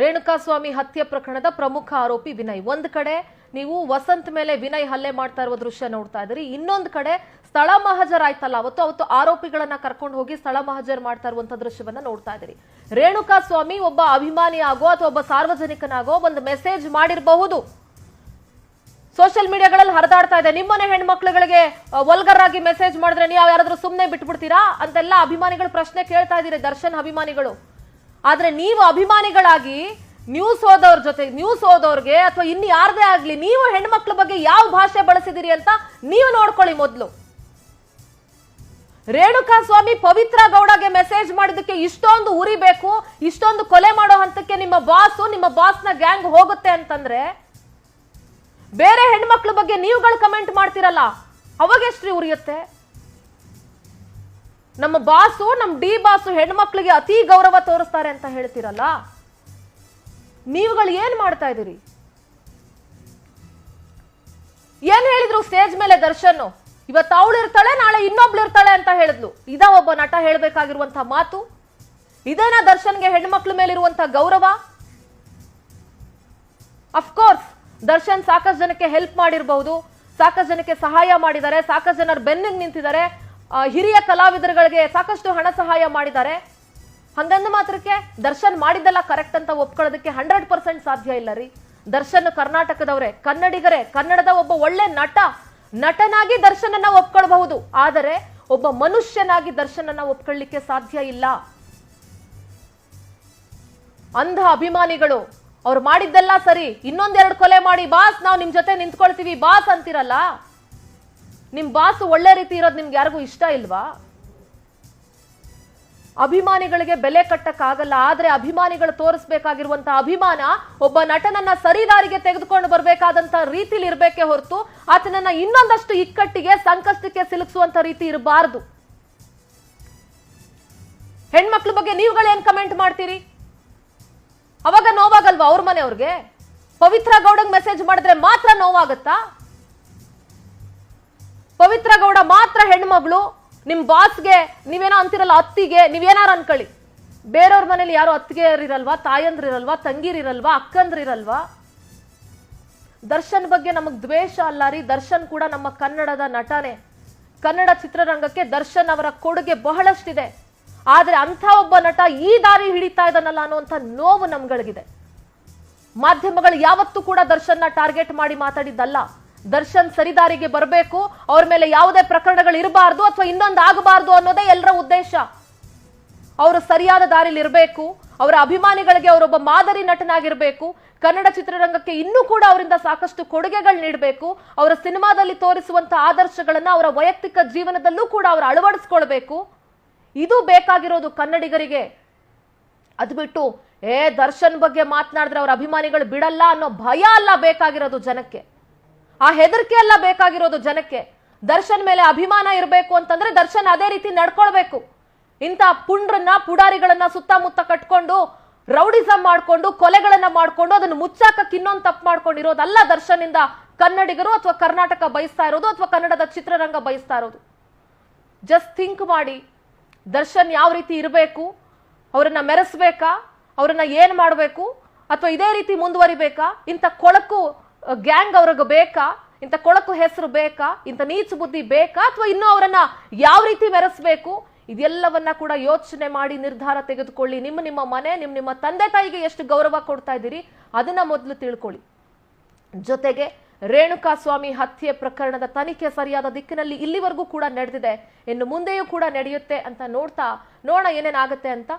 ರೇಣುಕಾಸ್ವಾಮಿ ಹತ್ಯೆ ಪ್ರಕರಣದ ಪ್ರಮುಖ ಆರೋಪಿ ವಿನಯ್. ಒಂದು ಕಡೆ ನೀವು ವಸಂತ್ ಮೇಲೆ ವಿನಯ್ ಹಲ್ಲೆ ಮಾಡ್ತಾ ಇರುವ ದೃಶ್ಯ ನೋಡ್ತಾ ಇದ್ದೀರಿ. ಇನ್ನೊಂದು ಕಡೆ ಸ್ಥಳ ಮಹಜರ್ ಆಯ್ತಲ್ಲ, ಅವತ್ತು ಅವತ್ತು ಆರೋಪಿಗಳನ್ನ ಕರ್ಕೊಂಡು ಹೋಗಿ ಸ್ಥಳ ಮಹಜರ್ ಮಾಡ್ತಾ ಇರುವಂತ ದೃಶ್ಯವನ್ನ ನೋಡ್ತಾ ಇದ್ದೀರಿ. ರೇಣುಕಾಸ್ವಾಮಿ ಒಬ್ಬ ಅಭಿಮಾನಿ ಆಗೋ ಅಥವಾ ಒಬ್ಬ ಸಾರ್ವಜನಿಕನಾಗೋ ಒಂದು ಮೆಸೇಜ್ ಮಾಡಿರಬಹುದು. ಸೋಷಿಯಲ್ ಮೀಡಿಯಾಗಳಲ್ಲಿ ಹರಿದಾಡ್ತಾ ಇದೆ. ನಿಮ್ಮನೆ ಹೆಣ್ಮಕ್ಳುಗಳಿಗೆ ವಲ್ಗರಾಗಿ ಮೆಸೇಜ್ ಮಾಡಿದ್ರೆ ನೀವು ಯಾರಾದ್ರೂ ಸುಮ್ಮನೆ ಬಿಟ್ಬಿಡ್ತೀರಾ? ಅಂತೆಲ್ಲ ಅಭಿಮಾನಿಗಳು ಪ್ರಶ್ನೆ ಕೇಳ್ತಾ ಇದ್ದೀರಿ. ದರ್ಶನ್ ಅಭಿಮಾನಿಗಳು. ಆದ್ರೆ ನೀವು ಅಭಿಮಾನಿಗಳಾಗಿ ನ್ಯೂಸ್ ಓದೋರ್ ಜೊತೆ ನ್ಯೂಸ್ ಓದೋರ್ಗೆ ಅಥವಾ ಇನ್ನು ಯಾರದೇ ಆಗ್ಲಿ, ನೀವು ಹೆಣ್ಮಕ್ಳ ಬಗ್ಗೆ ಯಾವ ಭಾಷೆ ಬಳಸಿದಿರಿ ಅಂತ ನೀವು ನೋಡ್ಕೊಳ್ಳಿ ಮೊದಲು. ರೇಣುಕಾ ಸ್ವಾಮಿ ಪವಿತ್ರ ಗೌಡಗೆ ಮೆಸೇಜ್ ಮಾಡಿದ್ದಕ್ಕೆ ಇಷ್ಟೊಂದು ಉರಿಬೇಕು ಇಷ್ಟೊಂದು ಕೊಲೆ ಮಾಡೋ ಹಂತಕ್ಕೆ ನಿಮ್ಮ ಬಾಸು ನಿಮ್ಮ ಬಾಸ್ನ ಗ್ಯಾಂಗ್ ಹೋಗುತ್ತೆ ಅಂತಂದ್ರೆ ಬೇರೆ ಹೆಣ್ಮಕ್ಳ ಬಗ್ಗೆ ನೀವುಗಳು ಕಮೆಂಟ್ ಮಾಡ್ತಿರಲ್ಲ, ಅವಾಗ ಎಷ್ಟ್ರಿ ಉರಿಯುತ್ತೆ? ನಮ್ಮ ಬಾಸು ನಮ್ಮ ಡಿ ಬಾಸು ಹೆಣ್ಮಕ್ಳಿಗೆ ಅತಿ ಗೌರವ ತೋರಿಸ್ತಾರೆ ಅಂತ ಹೇಳ್ತಿರಲ್ಲ? ನೀವುಗಳು ಏನ್ ಮಾಡ್ತಾ ಇದ್ದೀರಿ? ಏನ್ ಹೇಳಿದ್ರು ಸ್ಟೇಜ್ ಮೇಲೆ ದರ್ಶನ್ ಇವತ್ತು ಅವಳು ಇರ್ತಾಳೆ, ನಾಳೆ ಇನ್ನೊಬ್ಳು ಇರ್ತಾಳೆ ಅಂತ ಹೇಳಿದ್ಲು. ಇದ ಒಬ್ಬ ನಟ ಹೇಳ್ಬೇಕಾಗಿರುವಂತಹ ಮಾತು? ಇದೇನಾ ದರ್ಶನ್ಗೆ ಹೆಣ್ಮಕ್ಳ ಮೇಲಿರುವಂತ ಗೌರವ? ಅಫ್ಕೋರ್ಸ್ ದರ್ಶನ್ ಸಾಕಷ್ಟು ಜನಕ್ಕೆ ಹೆಲ್ಪ್ ಮಾಡಿರಬಹುದು ಸಾಕಷ್ಟು ಜನಕ್ಕೆ ಸಹಾಯ ಮಾಡಿದ್ದಾರೆ, ಸಾಕಷ್ಟು ಜನರ ಬೆನ್ನಿಗೆ ನಿಂತಿದ್ದಾರೆ. ಹಿರಿಯ ಕಲಾವಿದರುಗಳಿಗೆ ಸಾಕಷ್ಟು ಹಣ ಸಹಾಯ ಮಾಡಿದ್ದಾರೆ. ಹಂಗಂದ ಮಾತ್ರಕ್ಕೆ ದರ್ಶನ್ ಮಾಡಿದ್ದೆಲ್ಲ ಕರೆಕ್ಟ್ ಅಂತ ಒಪ್ಕೊಳ್ಳೋದಕ್ಕೆ ಹಂಡ್ರೆಡ್ ಪರ್ಸೆಂಟ್ ಸಾಧ್ಯ ಇಲ್ಲ ರೀ. ದರ್ಶನ್ ಕರ್ನಾಟಕದವರೇ, ಕನ್ನಡಿಗರೇ, ಕನ್ನಡದ ಒಬ್ಬ ಒಳ್ಳೆ ನಟ, ನಟನಾಗಿ ದರ್ಶನನ್ನ ಒಪ್ಕೊಳ್ಬಹುದು. ಆದರೆ ಒಬ್ಬ ಮನುಷ್ಯನಾಗಿ ದರ್ಶನನ್ನ ಒಪ್ಕೊಳ್ಳಿಕ್ಕೆ ಸಾಧ್ಯ ಇಲ್ಲ. ಅಂಧ ಅಭಿಮಾನಿಗಳು, ಅವ್ರು ಮಾಡಿದ್ದೆಲ್ಲ ಸರಿ, ಇನ್ನೊಂದೆರಡು ಕೊಲೆ ಮಾಡಿ, ಬಾಸ್, ನಾವು ನಿಮ್ ಜೊತೆ ನಿಂತ್ಕೊಳ್ತೀವಿ, ಬಾಸ್ ಅಂತಿರಲ್ಲ? ನಿಮ್ ಬಾಸ್ ಒಳ್ಳೆ ರೀತಿ ಇರೋದು ನಿಮ್ಗೆ ಯಾರಿಗೂ ಇಷ್ಟ ಇಲ್ವಾ? ಅಭಿಮಾನಿಗಳಿಗೆ ಬೆಲೆ ಕಟ್ಟಕ್ಕಾಗಲ್ಲ, ಆದ್ರೆ ಅಭಿಮಾನಿಗಳು ತೋರಿಸಬೇಕಾಗಿರುವಂತಹ ಅಭಿಮಾನ ಒಬ್ಬ ನಟನನ್ನ ಸರಿದಾರಿಗೆ ತೆಗೆದುಕೊಂಡು ಬರಬೇಕಾದಂತಹ ರೀತಿಲಿ ಇರಬೇಕೇ ಹೊರತು ಆತನನ್ನ ಇನ್ನೊಂದಷ್ಟು ಇಕ್ಕಟ್ಟಿಗೆ, ಸಂಕಷ್ಟಕ್ಕೆ ಸಿಲುಕಿಸುವಂತ ರೀತಿ ಇರಬಾರ್ದು. ಹೆಣ್ಮಕ್ಳ ಬಗ್ಗೆ ನೀವುಗಳೇನ್ ಕಮೆಂಟ್ ಮಾಡ್ತೀರಿ? ಅವಾಗ ನೋವಾಗಲ್ವಾ ಅವ್ರ ಮನೆಯವ್ರಿಗೆ? ಪವಿತ್ರ ಗೌಡಂಗ್ ಮೆಸೇಜ್ ಮಾಡಿದ್ರೆ ಮಾತ್ರ ನೋವಾಗತ್ತಾ? ಪವಿತ್ರ ಗೌಡ ಮಾತ್ರ ಹೆಣ್ಮಗಳು, ನಿಮ್ ಬಾಸ್ಗೆ ನೀವೇನೋ ಅಂತಿರಲ್ಲ ಅತ್ತಿಗೆ, ನೀವೇನಾರ ಅನ್ಕೊಳ್ಳಿ. ಬೇರೆಯವ್ರ ಮನೇಲಿ ಯಾರು ಅತ್ತಿಗೆಯರಿರಲ್ವಾ, ತಾಯಂದ್ರಿರಲ್ವಾ, ತಂಗಿರಿರಲ್ವಾ, ಅಕ್ಕಂದ್ರಿರಲ್ವಾ? ದರ್ಶನ್ ಬಗ್ಗೆ ನಮಗ್ ದ್ವೇಷ ಅಲ್ಲ ರೀ. ದರ್ಶನ್ ಕೂಡ ನಮ್ಮ ಕನ್ನಡದ ನಟನೆ. ಕನ್ನಡ ಚಿತ್ರರಂಗಕ್ಕೆ ದರ್ಶನ್ ಅವರ ಕೊಡುಗೆ ಬಹಳಷ್ಟಿದೆ. ಆದ್ರೆ ಅಂಥ ಒಬ್ಬ ನಟ ಈ ದಾರಿ ಹಿಡಿತಾ ಇದ್ದಾನಲ್ಲ ಅನ್ನುವಂಥ ನೋವು ನಮ್ಗಳಿಗಿದೆ. ಮಾಧ್ಯಮಗಳು ಯಾವತ್ತೂ ಕೂಡ ದರ್ಶನ್ನ ಟಾರ್ಗೆಟ್ ಮಾಡಿ ಮಾತಾಡಿದ್ದಲ್ಲ. ದರ್ಶನ್ ಸರಿದಾರಿಗೆ ಬರಬೇಕು, ಅವ್ರ ಮೇಲೆ ಯಾವುದೇ ಪ್ರಕರಣಗಳು ಇರಬಾರ್ದು ಅಥವಾ ಇನ್ನೊಂದು ಆಗಬಾರ್ದು ಅನ್ನೋದೇ ಎಲ್ಲರ ಉದ್ದೇಶ. ಅವರು ಸರಿಯಾದ ದಾರಿಲಿ ಇರಬೇಕು, ಅವರ ಅಭಿಮಾನಿಗಳಿಗೆ ಅವರೊಬ್ಬ ಮಾದರಿ ನಟನಾಗಿರಬೇಕು, ಕನ್ನಡ ಚಿತ್ರರಂಗಕ್ಕೆ ಇನ್ನೂ ಕೂಡ ಅವರಿಂದ ಸಾಕಷ್ಟು ಕೊಡುಗೆಗಳು ನೀಡಬೇಕು, ಅವರ ಸಿನಿಮಾದಲ್ಲಿ ತೋರಿಸುವಂತ ಆದರ್ಶಗಳನ್ನು ಅವರ ವೈಯಕ್ತಿಕ ಜೀವನದಲ್ಲೂ ಕೂಡ ಅವರು ಅಳವಡಿಸ್ಕೊಳ್ಬೇಕು. ಇದು ಬೇಕಾಗಿರೋದು ಕನ್ನಡಿಗರಿಗೆ. ಅದು ಬಿಟ್ಟು, ಏ ದರ್ಶನ್ ಬಗ್ಗೆ ಮಾತನಾಡಿದ್ರೆ ಅವರ ಅಭಿಮಾನಿಗಳು ಬಿಡಲ್ಲ ಅನ್ನೋ ಭಯ ಅಲ್ಲ ಬೇಕಾಗಿರೋದು ಜನಕ್ಕೆ. ಆ ಹೆದರಿಕೆ ಎಲ್ಲ ಬೇಕಾಗಿರೋದು ಜನಕ್ಕೆ. ದರ್ಶನ್ ಮೇಲೆ ಅಭಿಮಾನ ಇರಬೇಕು ಅಂತಂದ್ರೆ ದರ್ಶನ್ ಅದೇ ರೀತಿ ನಡ್ಕೊಳ್ಬೇಕು. ಇಂಥ ಪುಂಡ್ರನ್ನ, ಪುಡಾರಿಗಳನ್ನ ಸುತ್ತಮುತ್ತ ಕಟ್ಕೊಂಡು ರೌಡಿಸಮ್ ಮಾಡ್ಕೊಂಡು, ಕೊಲೆಗಳನ್ನ ಮಾಡ್ಕೊಂಡು, ಅದನ್ನು ಮುಚ್ಚಾಕಕ್ಕೆ ಇನ್ನೊಂದು ತಪ್ಪು ಮಾಡ್ಕೊಂಡಿರೋದಲ್ಲ ದರ್ಶನಿಂದ ಕನ್ನಡಿಗರು ಅಥವಾ ಕರ್ನಾಟಕ ಬಯಸ್ತಾ ಇರೋದು ಅಥವಾ ಕನ್ನಡದ ಚಿತ್ರರಂಗ ಬಯಸ್ತಾ ಇರೋದು. ಜಸ್ಟ್ ಥಿಂಕ್ ಮಾಡಿ, ದರ್ಶನ್ ಯಾವ ರೀತಿ ಇರಬೇಕು, ಅವರನ್ನ ಮೆರೆಸ್ಬೇಕಾ, ಅವರನ್ನ ಏನ್ ಮಾಡಬೇಕು, ಅಥವಾ ಇದೇ ರೀತಿ ಮುಂದುವರಿಬೇಕಾ, ಇಂಥ ಕೊಳಕು ಗ್ಯಾಂಗ್ ಅವ್ರಿಗೆ ಬೇಕಾ? ಇಂಥ ಕೊಳಕು ಹೆಸರು ಬೇಕಾ? ಇಂಥ ನೀಚ ಬುದ್ಧಿ ಬೇಕಾ? ಅಥವಾ ಇನ್ನೂ ಅವರನ್ನ ಯಾವ ರೀತಿ ಮೆರೆಸ್ಬೇಕು? ಇದೆಲ್ಲವನ್ನ ಕೂಡ ಯೋಚನೆ ಮಾಡಿ ನಿರ್ಧಾರ ತೆಗೆದುಕೊಳ್ಳಿ. ನಿಮ್ಮ ನಿಮ್ಮ ಮನೆ, ನಿಮ್ಮ ನಿಮ್ಮ ತಂದೆ ತಾಯಿಗೆ ಎಷ್ಟು ಗೌರವ ಕೊಡ್ತಾ ಇದ್ದೀರಿ, ಅದನ್ನ ಮೊದಲು ತಿಳ್ಕೊಳ್ಳಿ. ಜೊತೆಗೆ ರೇಣುಕಾ ಸ್ವಾಮಿ ಹತ್ಯೆ ಪ್ರಕರಣದ ತನಿಖೆ ಸರಿಯಾದ ದಿಕ್ಕಿನಲ್ಲಿ ಇಲ್ಲಿವರೆಗೂ ಕೂಡ ನಡೆದಿದೆ. ಇನ್ನು ಮುಂದೆಯೂ ಕೂಡ ನಡೆಯುತ್ತೆ ಅಂತ ನೋಡ್ತಾ, ನೋಡೋಣ ಏನೇನಾಗುತ್ತೆ ಅಂತ.